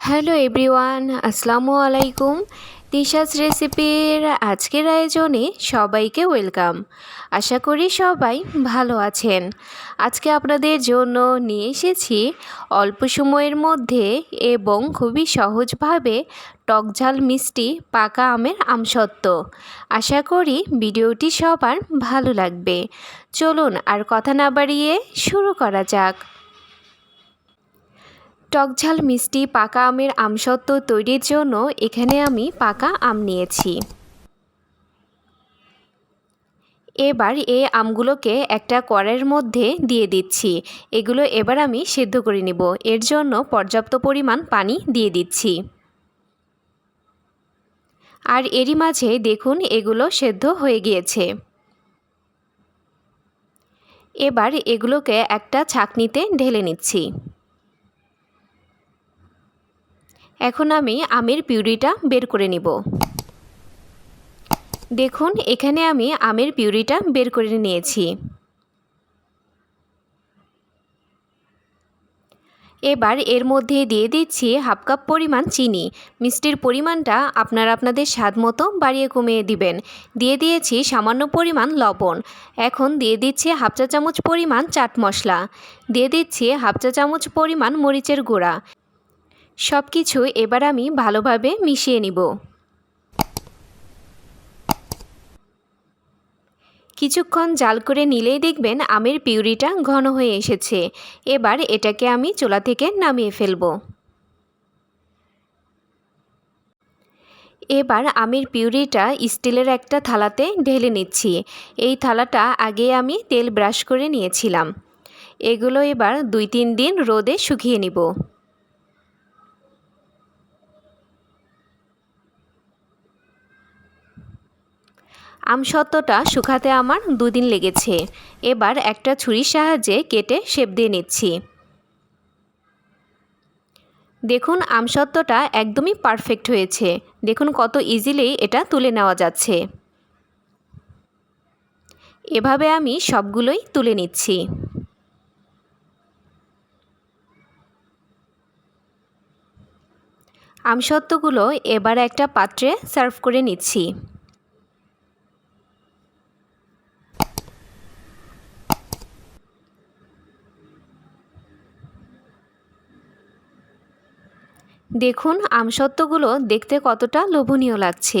Hello everyone, আসসালামু আলাইকুম। তিশাস রেসিপির আজকের আয়োজনে সবাইকে ওয়েলকাম। আশা করি সবাই ভালো আছেন। আজকে আপনাদের জন্য নিয়ে এসেছি অল্প সময়ের মধ্যে এবং খুবই সহজভাবে টকঝাল মিষ্টি পাকা আমের আমসত্ত্ব। আশা করি ভিডিওটি সবার ভালো লাগবে। চলুন আর কথা না বাড়িয়ে শুরু করা যাক। টকঝাল মিষ্টি পাকা আমের আমসত্ত্ব তৈরির জন্য এখানে আমি পাকা আম নিয়েছি। এবার এই আমগুলোকে একটা কড়াইয়ের মধ্যে দিয়ে দিচ্ছি। এগুলো এবার আমি সেদ্ধ করে নেব। এর জন্য পর্যাপ্ত পরিমাণ পানি দিয়ে দিচ্ছি। আর এরই মাঝে দেখুন এগুলো সেদ্ধ হয়ে গিয়েছে। এবার এগুলোকে একটা ছাকনিতে ঢেলে নিচ্ছি। এখন আমি আমের পিউরিটা বের করে নিব। দেখুন, এখানে আমি আমের পিউরিটা বের করে নিয়েছি। এবার এর মধ্যে দিয়ে দিচ্ছি হাফ কাপ পরিমাণ চিনি। মিষ্টির পরিমাণটা আপনারা আপনাদের স্বাদ মতো বাড়িয়ে কমিয়ে দিবেন। দিয়ে দিয়েছি সামান্য পরিমাণ লবণ। এখন দিয়ে দিচ্ছি হাফ চা চামচ পরিমাণ চাট মশলা। দিয়ে দিচ্ছি হাফ চা চামচ পরিমাণ মরিচের গুঁড়া। সব কিছু এবার আমি ভালোভাবে মিশিয়ে নিব। কিছুক্ষণ জাল করে নিলেই দেখবেন আমের পিউরিটা ঘন হয়ে এসেছে। এবার এটাকে আমি চোলা থেকে নামিয়ে ফেলব। এবার আমের পিউরিটা স্টিলের একটা থালাতে ঢেলে নিচ্ছি। এই থালাটা আগে আমি তেল ব্রাশ করে নিয়েছিলাম। এগুলো এবার দুই তিন দিন রোদে শুকিয়ে নিব। আমসত্ত্বটা শুকাতে আমার দুদিন লেগেছে। এবার একটা ছুরির সাহায্যে কেটে শেপ দিয়ে নিচ্ছি। দেখুন, আমসত্ত্বটা একদমই পারফেক্ট হয়েছে। দেখুন, কত ইজিলি এটা তুলে নেওয়া যাচ্ছে। এভাবে আমি সবগুলোই তুলে নিচ্ছি। আমসত্ত্বগুলো এবার একটা পাত্রে সার্ভ করে নিচ্ছি। দেখুন আমসত্ত্বগুলো দেখতে কতটা লোভনীয় লাগছে।